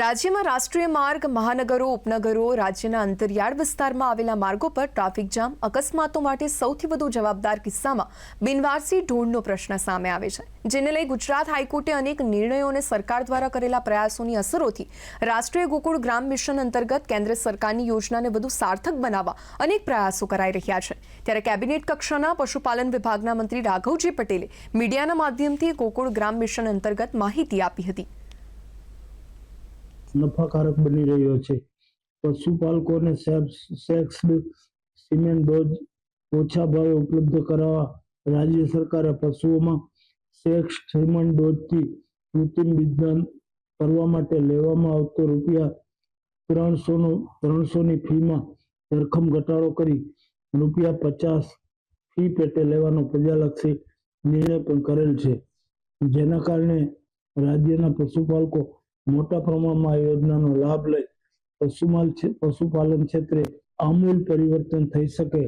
રાજ્યમાં રાષ્ટ્રીય માર્ગ, મહાનગરો, ઉપનગરો, રાજ્યના અંતરિયાળ વિસ્તારમાં આવેલા માર્ગો પર ટ્રાફિક જામ અકસ્માતો માટે સૌથી વધુ જવાબદાર કિસ્સામાં બિનવારસી ઢોળનો પ્રશ્ન સામે આવે છે, જેને લઈ ગુજરાત હાઈકોર્ટે અનેક નિર્ણયો અને સરકાર દ્વારા કરેલા પ્રયાસોની અસરોથી રાષ્ટ્રીય ગોકુળ ગ્રામ મિશન અંતર્ગત કેન્દ્ર સરકારની યોજનાને વધુ સાર્થક બનાવવા અનેક પ્રયાસો કરાઈ રહ્યા છે. ત્યારે કેબિનેટ કક્ષાના પશુપાલન વિભાગના મંત્રી રાઘવજી પટેલે મીડિયાના માધ્યમથી ગોકુળ ગ્રામ મિશન અંતર્ગત માહિતી આપી હતી. નફાકારક બની રહ્યો છે. પશુપાલકોને સેક્સ્ડ સિમેન્ટ ડોઝ ઓછા ભાવે ઉપલબ્ધ કરાવવા રાજ્ય સરકારે પશુઓમાં સેક્સ, સિમેન્ટ ડોઝથી કૃત્રિમ વિજ્ઞાન કરવા માટે લેવામાં આવતો રૂપિયા ત્રણસોનો, ત્રણસોની ફીમાં ધરખમ ઘટાડો કરી રૂપિયા પચાસ ફી પેટે લેવાનો પ્રજાલક્ષી નિર્ણય પણ કરેલ છે. જેના કારણે રાજ્યના પશુપાલકો મોટા પ્રમાણમાં આ યોજનાનો લાભ લઈ પશુમાલ પશુપાલન ક્ષેત્રે આમૂલ પરિવર્તન થઈ શકે